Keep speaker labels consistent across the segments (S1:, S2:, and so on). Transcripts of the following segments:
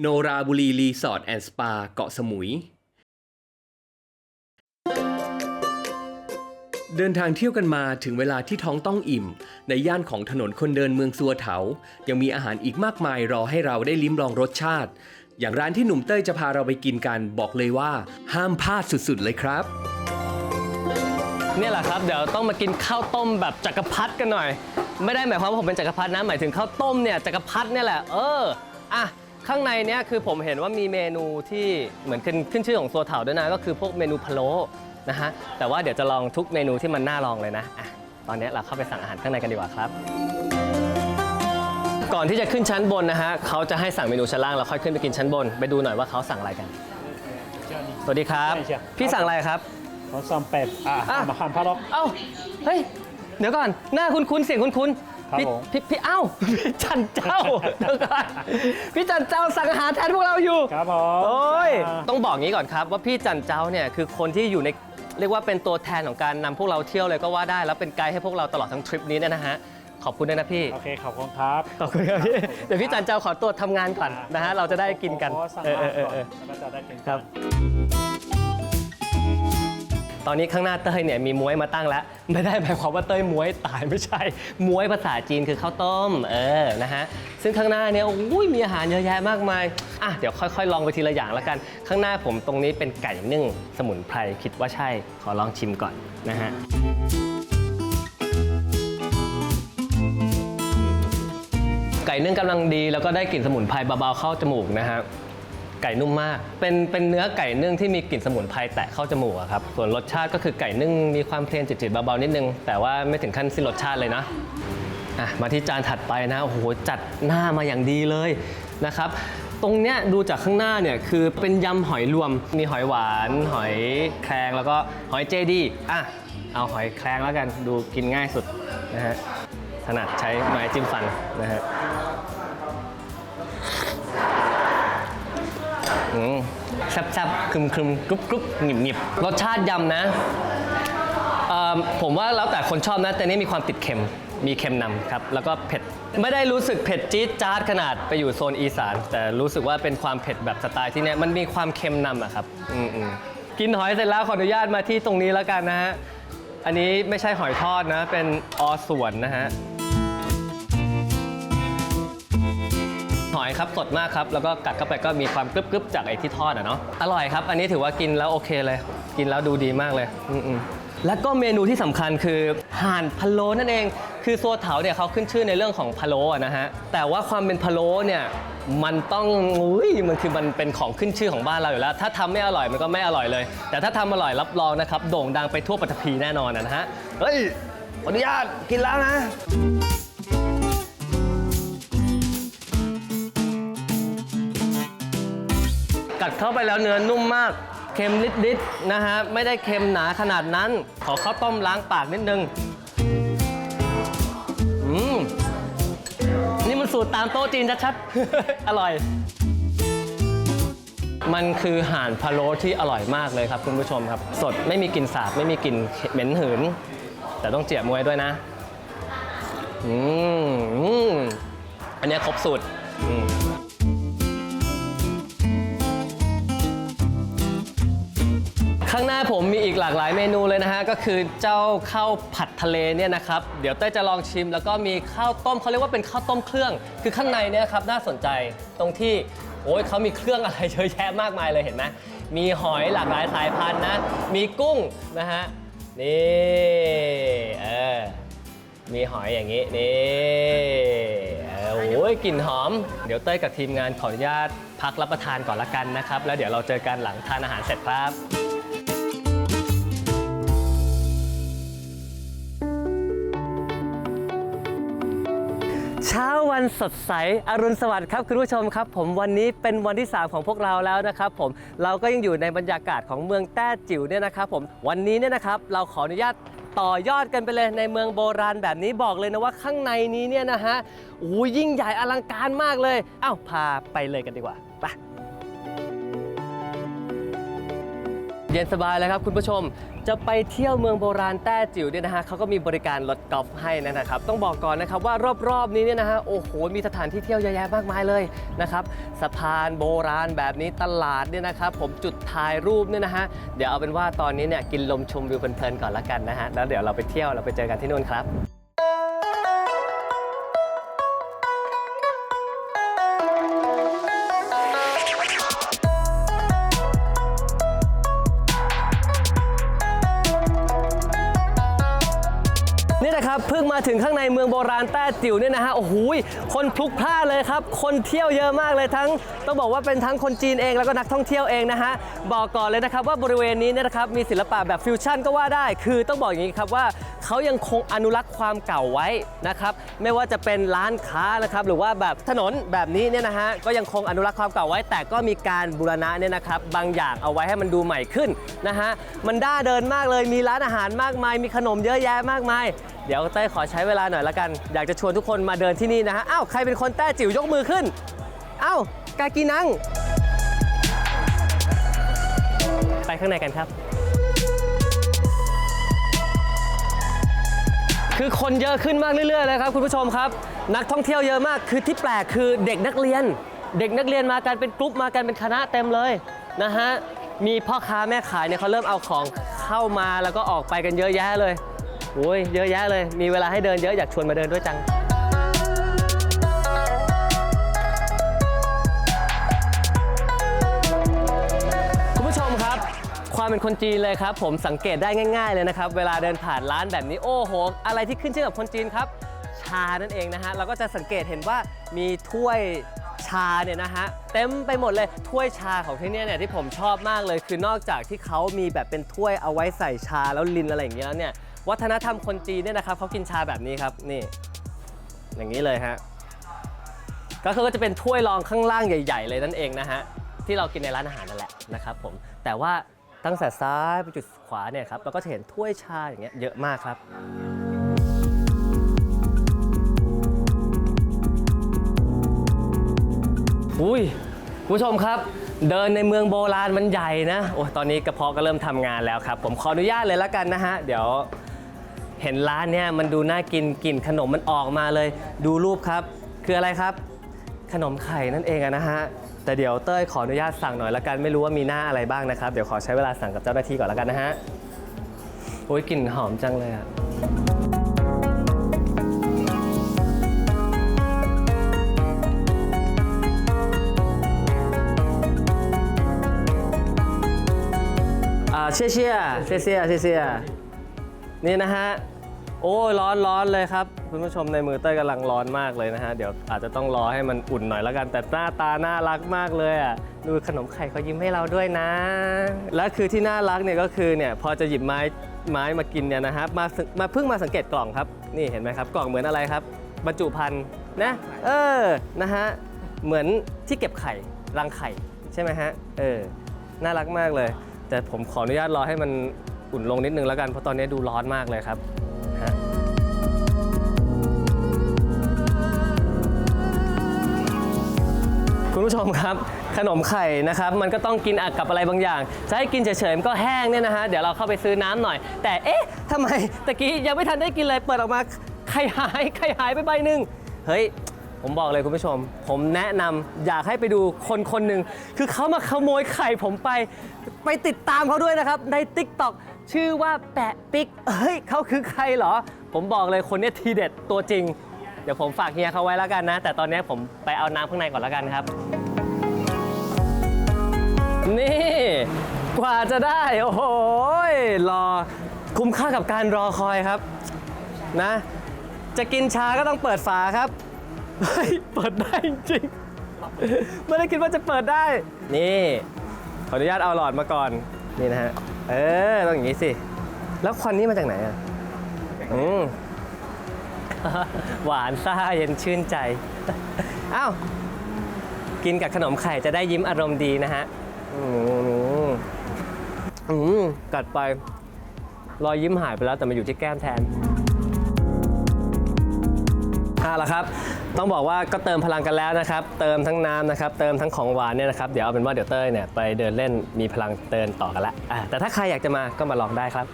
S1: โนราบุรีรีสอร์ทแอนด์สปาเกาะสมุย เดินทางเที่ยวกันมาถึงเวลาที่ท้องต้องอิ่ม ในย่านของถนนคนเดินเมืองสัวเถา ยังมีอาหารอีกมากมายรอให้เราได้ลิ้มลองรสชาติ อย่างร้านที่หนุ่มเต้ยจะพาเราไปกินกันบอกเลยว่า ห้ามพลาดสุดๆเลยครับ
S2: เนี่ยแหละครับ เดี๋ยวต้องมากินข้าวต้มแบบจักรพรรดิกันหน่อย ไม่ได้หมายความว่าผมเป็นจักรพรรดินะหมายถึงข้าวต้มเนี่ยจักรพรรดิเนี่ยแหละ เอออะข้างในเนี่ยคือผมเห็นว่ามีเมนูที่เหมือนขึ้นขึ้นชื่อของตัวเถาด้วยนะ ก็คือพวกเมนูพะโล้นะฮะแต่ว่าเดี๋ยวจะลองทุกเมนูที่มันน่าลองเลยนะอะตอนนี้เราเข้าไปสั่งอาหารข้างในกันดีกว่าครับ ก่อนที่จะขึ้นชั้นบนนะฮะเขาจะให้สั่งเมนูชั้นล่างแล้วค่อยขึ้นไปกินชั้นบน ไปดูหน่อยว่าเขาสั่งอะไรกัน สวัสดีครับ
S3: ใช่ใช่
S2: พี่สั่งอะไรครับ
S3: ของซอมเป็ดอ่า
S2: อะ
S3: มาหันพะล็อก
S2: เอ้าเฮ้ย เดี๋ยวก่อนหน้าคุ้นๆเสียงคุ้น
S3: ครับ
S2: ๆพี่
S3: ผม
S2: พี่พี่เอ้าพี่จันเจ้าเดี๋ยวก่อนพี่จันเจ้าสั่งอาหารแทนพวกเราอยู่
S3: ครับผม
S2: โอ้ย
S3: อ่า
S2: ต้องบอกงี้ก่อนครับ ว่าพี่จันเจ้าเนี่ยคือคนที่อยู่ในเรียกว่าเป็นตัวแทนของการนำพวกเราเที่ยวเลยก็ว่าได้แล้วเป็นไกด์ให้พวกเราตลอดทั้งทริปนี้เนี่ยนะฮะขอบคุณด้วยนะพี่
S3: โอเค ขอบคุณครับ
S2: ขอบคุณครับพี่ เดี๋ยวพี่จันเจ้าขอตัวทำงานก่อนนะฮะ เราจะได้กินกัน
S3: ขอสั่ง
S2: เออเอ
S3: อา
S2: อเอ
S3: หาร
S2: อเออ
S3: ก่อนแล้วก็จะได้กิน
S2: ครับ ตอนนี้ข้างหน้าเต้ยเนี่ยมีม้วยมาตั้งแล้ว ไม่ได้หมายความว่าเต้ยม้วยตายไม่ใช่ ม้วยภาษาจีนคือข้าวต้ม เออ นะฮะ ซึ่งข้างหน้าเนี่ยอุ้ยมีอาหารเยอะแยะมากมาย อะ เดี๋ยวค่อยๆ ลองไปทีละอย่างแล้วกัน ข้างหน้าผมตรงนี้เป็นไก่นึ่งสมุนไพรคิดว่าใช่ ขอลองชิมก่อนนะฮะไก่นึ่งกำลังดีแล้วก็ได้กลิ่นสมุนไพรเบาๆเข้าจมูกนะฮะ ไก่นุ่มมาก เป็นเป็นเนื้อไก่นึ่งที่มีกลิ่นสมุนไพรแตะเข้าจมูกอะครับ ส่วนรสชาติก็คือไก่นึ่งมีความเพลนจืดๆเบาๆนิดนึง แต่ว่าไม่ถึงขั้นสิ้นรสชาติเลยนะอะมาที่จานถัดไปนะ โอ้โห จัดหน้ามาอย่างดีเลยนะครับ ตรงเนี้ยดูจากข้างหน้าเนี่ยคือเป็นยำหอยรวม มีหอยหวาน หอยแครงแล้วก็หอยเจดีอะ เอาหอยแครงแล้วกัน ดูกินง่ายสุดนะฮะ ถนัดใช้ไม้จิ้มฟันนะฮะ อืมแซ่บๆครึมๆกรุบกรุบหนิบหนิบรสชาติยำนะเอ่อผมว่าแล้วแต่คนชอบนะ แต่นี่มีความติดเค็ม มีเค็มนำครับ แล้วก็เผ็ด ไม่ได้รู้สึกเผ็ดจี๊ดจ๊าดขนาดไปอยู่โซนอีสาน แต่รู้สึกว่าเป็นความเผ็ดแบบสไตล์ที่เนี่ยมันมีความเค็มนำอะครับ อืมๆกินหอยเสร็จแล้วขออนุญาตมาที่ตรงนี้แล้วกันนะฮะ อันนี้ไม่ใช่หอยทอดนะ เป็นออส่วนนะฮะ หอยครับสดมากครับ แล้วก็กัดเข้าไปก็มีความกรึบๆจากไอ้ที่ทอดอะเนาะอร่อยครับ อันนี้ถือว่ากินแล้วโอเคเลย กินแล้วดูดีมากเลยอืมๆแล้วก็เมนูที่สำคัญคือห่านพะโล้นั่นเอง คือโซเถาเนี่ยเขาขึ้นชื่อในเรื่องของพะโล้นะฮะแต่ว่าความเป็นพะโล้เนี่ยมันต้องอุ้ยมันคือมันเป็นของขึ้นชื่อของบ้านเราอยู่แล้ว ถ้าทำไม่อร่อยมันก็ไม่อร่อยเลย แต่ถ้าทำอร่อยรับรองนะครับโด่งดังไปทั่วปฐพีแน่นอนนะฮะเฮ้ยอนุญาตกินแล้วนะ เข้าไปแล้วเนื้อนุ่มมาก เค็มนิดๆนะฮะ ไม่ได้เค็มหนาขนาดนั้น ขอข้าวต้มล้างปากนิดนึง อืม นี่มันสูตรตามโต๊ะจีนชัดๆ อร่อย มันคือห่านพะโล้ที่อร่อยมากเลยครับคุณผู้ชมครับ สดไม่มีกลิ่นสาบ ไม่มีกลิ่นเหม็นหืน แต่ต้องเจียบมวยด้วยนะ อืม อันนี้ครบสูตรอืม ข้างหน้าผมมีอีกหลากหลายเมนูเลยนะฮะ ก็คือเจ้าข้าวผัดทะเลเนี่ยนะครับ เดี๋ยวเต้ยจะลองชิม แล้วก็มีข้าวต้มเขาเรียกว่าเป็นข้าวต้มเครื่อง คือข้างในเนี่ยครับน่าสนใจตรงที่โอ้ยเขามีเครื่องอะไรเยอะแยะมากมายเลยเห็นไหมมีหอยหลากหลายสายพันธุ์นะ มีกุ้งนะฮะ นี่เออมีหอยอย่างนี้นี่เออโอ้ยกลิ่นหอม เดี๋ยวเต้ยกับทีมงานขออนุญาตพักรับประทานก่อนละกันนะครับ แล้วเดี๋ยวเราเจอกันหลังทานอาหารเสร็จครับ เช้าวันสดใส อรุณสวัสดิ์ครับคุณผู้ชมครับ ผมวันนี้เป็นวันที่ 3 ของพวกเราแล้วนะครับผมเราก็ยังอยู่ในบรรยากาศของเมืองแต้จิ๋วเนี่ยนะครับผมวันนี้เนี่ยนะครับเราขออนุญาตต่อยอดกันไปเลยในเมืองโบราณแบบนี้บอกเลยนะว่าข้างในนี้เนี่ยนะฮะโอ้ยยิ่งใหญ่อลังการมากเลย เอ้าพาไปเลยกันดีกว่า เย็นสบายเลยครับคุณผู้ชมจะไปเที่ยวเมืองโบราณแต้จิ๋วเนี่ยนะฮะเขาก็มีบริการรถกอล์ฟให้นะครับ ต้องบอกก่อนนะครับว่ารอบๆนี้เนี่ยนะฮะโอ้โหมีสถานที่เที่ยวเยอะแยะมากมายเลยนะครับสะพานโบราณแบบนี้ตลาดเนี่ยนะครับผมจุดถ่ายรูปเนี่ยนะฮะเดี๋ยวเอาเป็นว่าตอนนี้เนี่ยกินลมชมวิวเพลินๆก่อนละกันนะฮะแล้วเดี๋ยวเราไปเที่ยวเราไปเจอกันที่นู่นครับ ครับเพิ่งมาถึงข้างในเมืองโบราณแต้จิ๋วเนี่ยนะฮะโอ้โหคนพลุกพล่านเลยครับ คนเที่ยวเยอะมากเลยทั้ง ต้องบอกว่าเป็นทั้งคนจีนเองแล้วก็นักท่องเที่ยวเองนะฮะบอกก่อนเลยนะครับว่าบริเวณนี้เนี่ยนะครับมีศิลปะแบบฟิวชั่นก็ว่าได้ คือต้องบอกอย่างนี้ครับว่าเขายังคงอนุรักษ์ความเก่าไว้นะครับไม่ว่าจะเป็นร้านค้านะครับหรือว่าแบบถนนแบบนี้เนี่ยนะฮะก็ยังคงอนุรักษ์ความเก่าไว้ แต่ก็มีการบูรณะเนี่ยนะครับบางอย่างเอาไว้ให้มันดูใหม่ขึ้นนะฮะมันด้าเดินมากเลยมีร้านอาหารมากมาย มีขนมเยอะแยะมากมาย เดี๋ยวเต้ขอใช้เวลาหน่อยละกัน อยากจะชวนทุกคนมาเดินที่นี่นะฮะอ้าวใครเป็นคนแต้จิ๋วยกมือขึ้นอ้าวกากีนัง ไปข้างในกันครับ คือคนเยอะขึ้นมากเรื่อยๆเลยครับคุณผู้ชมครับ นักท่องเที่ยวเยอะมากคือที่แปลกคือเด็กนักเรียน เด็กนักเรียนมากันเป็นกรุ๊ปมากันเป็นคณะเต็มเลยนะฮะมีพ่อค้าแม่ขายเนี่ยเขาเริ่มเอาของเข้ามาแล้วก็ออกไปกันเยอะแยะเลย โอ้ยเยอะแยะเลย มีเวลาให้เดินเยอะอยากชวนมาเดินด้วยจัง คุณผู้ชมครับ ความเป็นคนจีนเลยครับ ผมสังเกตได้ง่าย ๆเลยนะครับ เวลาเดินผ่านร้านแบบนี้โอ้โห อะไรที่ขึ้นชื่อกับคนจีนครับ ชานั่นเองนะฮะเราก็จะสังเกตเห็นว่ามีถ้วยชาเนี่ยนะฮะเต็มไปหมดเลยถ้วยชาของที่นี่เนี่ยที่ผมชอบมากเลย คือนอกจากที่เขามีแบบเป็นถ้วยเอาไว้ใส่ชาแล้วลินอะไรอย่างเงี้ยแล้วเนี่ย วัฒนธรรมคนจีนเนี่ยนะครับเขากินชาแบบนี้ครับนี่ อย่างนี้เลยฮะก็คือก็จะเป็นถ้วยรองข้างล่างใหญ่ ๆ เลยนั่นเองนะฮะที่เรากินในร้านอาหารนั่นแหละนะครับผมแต่ว่าตั้งแต่ซ้ายไปจุดขวาเนี่ยครับเราก็จะเห็นถ้วยชาอย่างเงี้ยเยอะมากครับอุ้ยคุณผู้ชมครับเดินในเมืองโบราณมันใหญ่นะ โอ้ตอนนี้กระเพาะก็เริ่มทำงานแล้วครับ ผมขออนุญาตเลยละกันนะฮะ เดี๋ยว เห็นร้านเนี่ยมันดูน่ากินกลิ่นขนมมันออกมาเลย ดูรูปครับ คืออะไรครับ ขนมไข่นั่นเองอะนะฮะแต่เดี๋ยวเต้ยขออนุญาตสั่งหน่อยละกันไม่รู้ว่ามีหน้าอะไรบ้างนะครับ เดี๋ยวขอใช้เวลาสั่งกับเจ้าหน้าที่ก่อนละกันนะฮะโอ้ยกลิ่นหอมจังเลยอะอ่าเชี่ยเชี่ยเชี่ยเชี่ยเชี่ยเชี่ย นี่นะฮะ โอ้ร้อนร้อนเลยครับ คุณผู้ชมในมือเต้ยกำลังร้อนมากเลยนะฮะ เดี๋ยวอาจจะต้องรอให้มันอุ่นหน่อยแล้วกัน แต่หน้าตาน่ารักมากเลยอะ ดูขนมไข่เขายิ้มให้เราด้วยนะ และคือที่น่ารักเนี่ยก็คือเนี่ยพอจะหยิบไม้ไม้มากินเนี่ยนะครับมามาเพิ่งมาสังเกตกล่องครับ นี่เห็นไหมครับ กล่องเหมือนอะไรครับ บรรจุภัณฑ์นะ เออ นะฮะ เหมือนที่เก็บไข่รังไข่ใช่ไหมฮะ เออ น่ารักมากเลย แต่ผมขออนุญาตรอให้มัน อุ่นลงนิดนึงแล้วกันเพราะตอนนี้ดูร้อนมากเลยครับคุณผู้ชมครับ ขนมไข่นะครับ มันก็ต้องกินอักกับอะไรบางอย่าง จะให้กินเฉยๆมันก็แห้งเนี่ยนะฮะ เดี๋ยวเราเข้าไปซื้อน้ำหน่อย แต่เอ๊ะทำไมตะกี้ยังไม่ทันได้กินเลยเปิดออกมาไข่หายไข่หายไปใบหนึ่งเฮ้ยผมบอกเลยคุณผู้ชม ผมแนะนำอยากให้ไปดูคนคนหนึ่งคือเขามาขโมยไข่ผมไป ไปติดตามเขาด้วยนะครับใน t ิ k t o k ชื่อว่าแปะปิ๊กเฮ้ยเขาคือใครเหรอ ผมบอกเลยคนนี้ทีเด็ดตัวจริง เดี๋ยวผมฝากเฮียเขาไว้แล้วกันนะ แต่ตอนนี้ผมไปเอาน้ำข้างในก่อนแล้วกันครับ นี่ กว่าจะได้ โอ้โหรอคุ้มค่ากับการรอคอยครับนะ จะกินชาก็ต้องเปิดฝาครับเฮ้ยเปิดได้จริงไม่ได้คิดว่าจะเปิดได้ นี่ ขออนุญาตเอาหลอดมาก่อน นี่นะฮะ เออต้องอย่างนี้สิ แล้วควันนี้มาจากไหนอะอืม หวานซ่าเย็นชื่นใจ อ้าว กินกับขนมไข่จะได้ยิ้มอารมณ์ดีนะฮะ อืมอืมกัดไป รอยยิ้มหายไปแล้วแต่มาอยู่ที่แก้มแทนเอาละครับ ต้องบอกว่าก็เติมพลังกันแล้วนะครับ เติมทั้งน้ำนะครับ เติมทั้งของหวานเนี่ยนะครับ เดี๋ยวเอาเป็นว่าเดี๋ยวเต้ยเนี่ยไปเดินเล่นมีพลังเดินต่อกันละอะแต่ถ้าใครอยากจะมาก็มาลองได้ครับ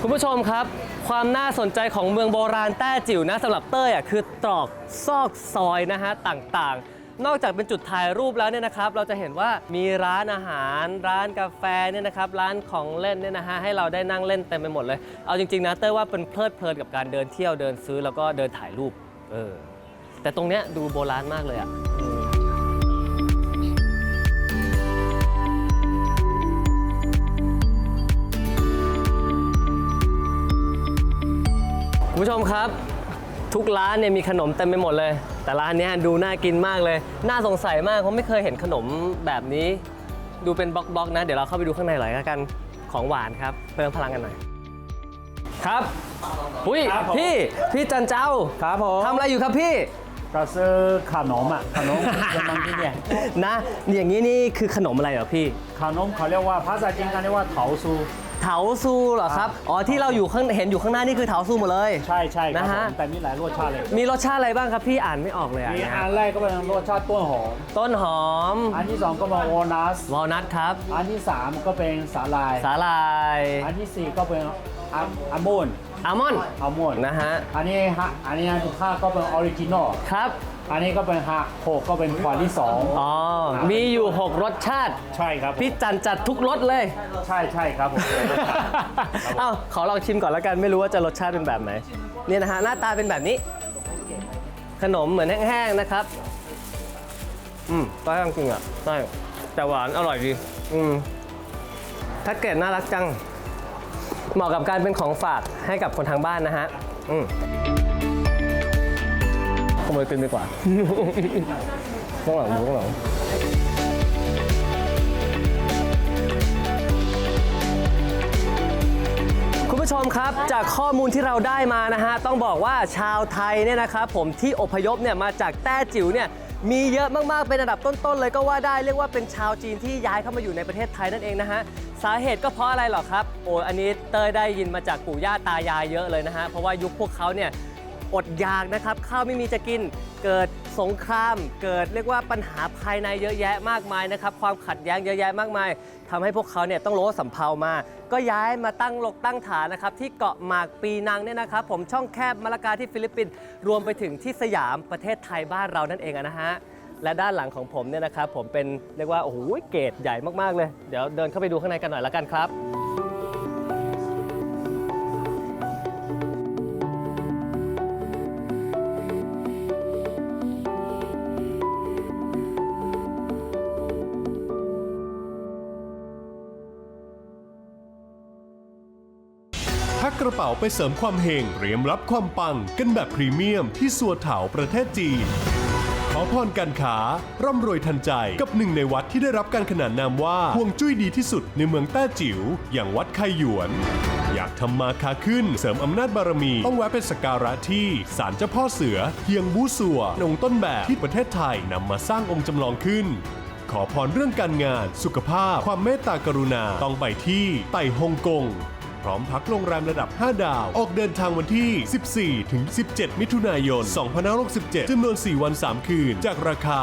S2: คุณผู้ชมครับ ความน่าสนใจของเมืองโบราณแต้จิ๋วนะสำหรับเต้ยอะคือตรอกซอกซอยนะฮะต่างๆ นอกจากเป็นจุดถ่ายรูปแล้วเนี่ยนะครับ เราจะเห็นว่ามีร้านอาหาร ร้านกาแฟเนี่ยนะครับ ร้านของเล่นเนี่ยนะฮะให้เราได้นั่งเล่นเต็มไปหมดเลย เอาจริงๆนะเต้ยว่าเป็นเพลิดเพลินกับการเดินเที่ยวเดินซื้อแล้วก็เดินถ่ายรูป เออ แต่ตรงเนี้ยดูโบราณมากเลยอะคุณผู้ชมครับ ทุกร้านเนี่ยมีขนมเต็มไปหมดเลย แต่ร้านเนี้ยดูน่ากินมากเลย น่าสงสัยมากเพราะไม่เคยเห็นขนมแบบนี้ ดูเป็นบล็อกๆนะ เดี๋ยวเราเข้าไปดูข้างในหน่อยละกันของหวานครับ เพิ่มพลังกันหน่อย ครับอุ้ย
S3: ครับผม
S2: พี่พี่จันเจ้า
S3: ครับผม
S2: ทำอะไรอยู่ครับพี่
S3: ก็ซื้อขนมอะขนมเยอรมันที่เนี่ย
S2: นะอย่างนี้นี่คือขนมอะไรเหรอพี่
S3: ขนมเขาเรียกว่าภาษาจีนเขาเรียกว่าเถาซู
S2: เถาซูเหรอครับ อ๋อที่เราอยู่ข้างเห็นอยู่ข้างหน้านี่คือเถาซูหมดเลย
S3: ใช่ใช่ครับ
S2: นะฮะ
S3: ผมแต่มีหลายรสชาติเลย
S2: มีรสชาติอะไรบ้างครับพี่อ่านไม่ออกเลยอะ
S3: มี
S2: เนี่ย
S3: อันแรกก็เป็นรสชาติต้นหอม
S2: ต้นหอม
S3: อันที่สองก็เป็นวอลนัส
S2: วอลนัทครับ
S3: อันที่สามก็เป็นสาลาย
S2: สาลาย
S3: อันที่สี่ก็เป็นอัลอัลมอนด์
S2: อัลมอนด์
S3: อัลมอนด์
S2: นะฮะ
S3: อันนี้ฮะอันนี้อันที่ห้าก็เป็นออริจินอล
S2: ครับ
S3: อันนี้ก็เป็นฮะหกก็เป็นขวดที่สอง
S2: อ๋อ มีอยู่ 6 รสชาติ
S3: ใช่ครับผม
S2: พี่จันจัดทุกรสเลย
S3: ใช่ใช่ครับผม
S2: เอ้าขอลองชิมก่อนแล้วกันไม่รู้ว่าจะรสชาติเป็นแบบไหนเนี่ยนะฮะหน้าตาเป็นแบบนี้ ขนมเหมือนแห้งๆนะครับ อืมก็จริงๆอะใช่แต่หวานอร่อยดีอืมแพ็กเกจน่ารักจัง เหมาะกับการเป็นของฝากให้กับคนทางบ้านนะฮะอืมข โมยตินดีกว่าข้างหลังดูข้างหลังคุณผู้ชมครับจากข้อมูลที่เราได้มานะฮะ ต้องบอกว่าชาวไทยเนี่ยนะครับผมที่อพยพเนี่ยมาจากแต้จิ๋วเนี่ยมีเยอะมากๆ เป็นอันดับต้นๆ เลยก็ว่าได้เรียกว่าเป็นชาวจีนที่ย้ายเข้ามาอยู่ในประเทศไทยนั่นเองนะฮะ สาเหตุก็เพราะอะไรหรอครับ โอ้อันนี้เต้ยได้ยินมาจากปู่ย่าตายายเยอะเลยนะฮะ เพราะว่ายุคพวกเขาเนี่ย อดอยากนะครับ ข้าวไม่มีจะกิน เกิดสงคราม เกิดเรียกว่าปัญหาภายในเยอะแยะมากมายนะครับ ความขัดแย้งเยอะแยะมากมายทำให้พวกเขาเนี่ยต้องโล้สำเภามา ก็ย้ายมาตั้งหลกตั้งฐานนะครับ ที่เกาะหมากปีนังเนี่ยนะครับ ผมช่องแคบมะละกาที่ฟิลิปปินส์รวมไปถึงที่สยามประเทศไทยบ้านเรานั่นเองนะฮะและด้านหลังของผมเนี่ยนะครับผมเป็นเรียกว่าโอ้โหเกรดใหญ่มากๆเลย เดี๋ยวเดินเข้าไปดูข้างในกันหน่อยละกันครับ
S4: กระเป๋าไปเสริมความเฮงเตรียมรับความปังกันแบบพรีเมียมที่สัวเถาประเทศจีน ขอพรการค้าร่ำรวยทันใจกับหนึ่งในวัดที่ได้รับการขนานนามว่าห่วงจุ้ยดีที่สุดในเมืองแต้จิ๋วอย่างวัดไคหยวน อยากทำมาค้าขึ้นเสริมอำนาจบารมีต้องแวะไปสักการะที่ศาลเจ้าพ่อเสือเฮียงบูสัวองค์ต้นแบบที่ประเทศไทยนำมาสร้างองค์จำลองขึ้นขอพรเรื่องการงาน สุขภาพ ความเมตตากรุณา ต้องไปที่ไต่ฮงกง พร้อมพักโรงแรมระดับ 5 ดาว ออกเดินทางวันที่ 14 ถึง 17 มิถุนายน 2567จำนวน 4 วัน 3 คืน จากราคา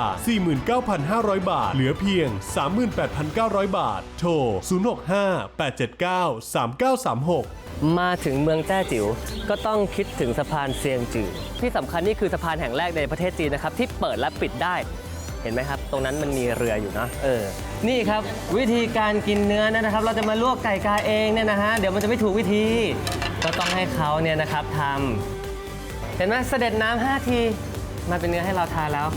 S4: 49,500 บาท เหลือเพียง 38,900 บาท โทร 065 879 3936
S2: มาถึงเมืองแต้จิ๋วก็ต้องคิดถึงสะพานเซียงจือที่สำคัญนี่คือสะพานแห่งแรกในประเทศจีนนะครับ ที่เปิดและปิดได้ เห็นไหมครับ ตรงนั้นมันมีเรืออยู่นะเออ นี่ครับวิธีการกินเนื้อนะครับ เราจะมาลวกไก่กาเองเนี่ยนะฮะเดี๋ยวมันจะไม่ถูกวิธีก็ต้องให้เขาเนี่ยนะครับทำเห็นไหมเสด็จน้ำห้าทีมาเป็นเนื้อให้เราทานแล้ว